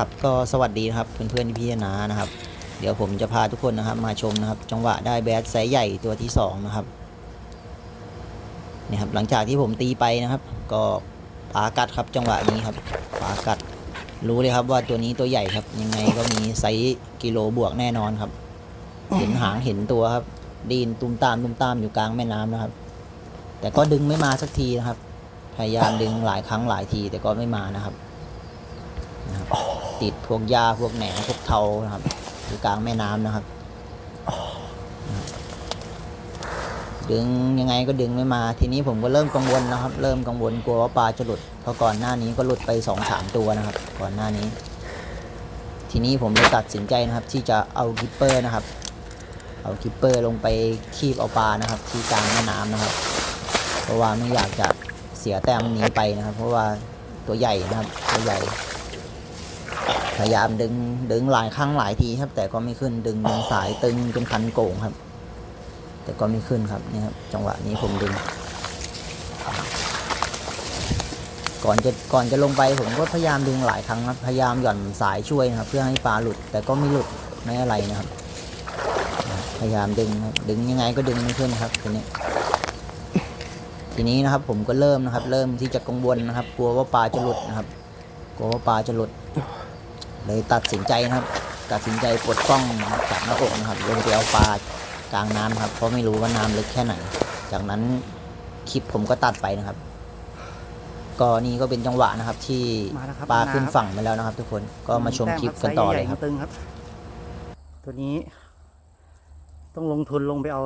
ครับก็สวัสดีนะครับเพื่อนๆพี่ๆนานะครับ เดี๋ยวผมจะพาทุกคนนะครับ มาชมนะครับ จังหวะได้แบดไซส์ใหญ่ตัวที่สองนะครับนี่ครับหลังจากที่ผมตีไปนะครับ ก็ปากัดครับจังหวะนี้ครับปากัดรู้เลยครับว่าตัวนี้ตัวใหญ่ครับ ยังไงก็มีไซส์กิโลบวกแน่นอนครับ เห็นหางเห็นตัวครับดีนตุ้มตามตุ้มตามอยู่กลางแม่น้ำนะครับ แต่ก็ดึงไม่มาสักทีนะครับ พยายามดึงหลายครั้งหลายทีแต่ก็ไม่มานะครับ ติดพวกหญ้าพวกแหนพวกเทานะครับอยู่กลางแม่น้ำนะครับนะครับ ดึงยังไงก็ดึงไม่มา ทีนี้ผมก็เริ่มกังวลนะครับ เริ่มกังวลกลัวว่าปลาจะหลุดเพราะก่อนหน้านี้ก็หลุดไปสองสามตัวนะครับ ก่อนหน้านี้ ทีนี้ผมเลยตัดสินใจนะครับ ที่จะเอากิปเปอร์นะครับ เอากิปเปอร์ลงไปคีบเอาปลานะครับ ที่กลางแม่น้ำนะครับ เพราะว่าไม่อยากจะเสียแต้มนี้ไปนะครับ เพราะว่าตัวใหญ่นะครับตัวใหญ่ พยายามดึงดึงหลายครั้งหลายทีครับ แต่ก็ไม่ขึ้นดึงดึงสายตึงจนคันโก่งครับ แต่ก็ไม่ขึ้นครับนี่ครับ จังหวะนี้ผมดึง ก่อนจะก่อนจะลงไปผมก็พยายามดึงหลายครั้งครับพยายามหย่อนสายช่วยนะครับ เพื่อให้ปลาหลุด แต่ก็ไม่หลุดไม่อะไรนะครับ พยายามดึงดึงยังไงก็ดึงไม่ขึ้นครับทีนี้ทีนี้นะครับผมก็เริ่มนะครับ เริ่มที่จะกังวลนะครับ กลัวว่าปลาจะหลุดนะครับ กลัวว่าปลาจะหลุด เลยตัดสินใจนะครับ ตัดสินใจปลดกล้องจากหน้าอกนะครับลงไปเอาปลากลางน้ำครับ เพราะไม่รู้ว่าน้ำลึกแค่ไหน จากนั้นคลิปผมก็ตัดไปนะครับ ก็นี่ก็เป็นจังหวะนะครับ ที่มาแล้วครับปลามาแล้วขึ้นครับฝั่งไปแล้วนะครับ ทุกคนก็มาชมคลิปกันต่อเลยครับไซส์ใหญ่ๆตึงครับ ตัวนี้ ต้องลงทุนลงไปเอา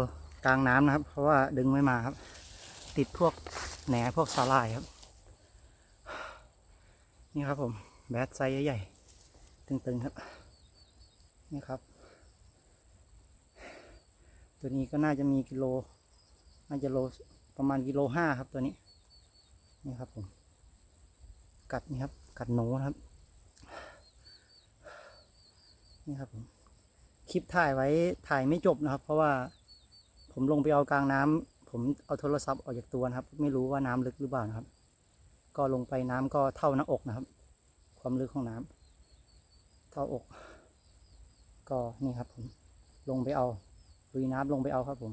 กลางน้ำนะครับ เพราะว่าดึงไม่มาครับ ติดพวกแหนพวกสาลายครับ นี่ครับผมแบดไซส์ใหญ่ๆ ตึงๆครับ นี่ครับ ตัวนี้ก็น่าจะมีกิโล น่าจะโลประมาณกิโลห้าครับตัวนี้ นี่ครับผม กัดนี่ครับ กัดหนูนะครับ นี่ครับผม คลิปถ่ายไว้ถ่ายไม่จบนะครับ เพราะว่าผมลงไปเอากลางน้ำผมเอาโทรศัพท์ออกจากตัวนะครับ ไม่รู้ว่าน้ำลึกหรือเปล่านะครับ ก็ลงไปน้ำก็เท่าหน้าอกนะครับ ความลึกของน้ำ เท่าอก ก็นี่ครับผม ลงไปเอาลุยน้ำลงไปเอาครับผม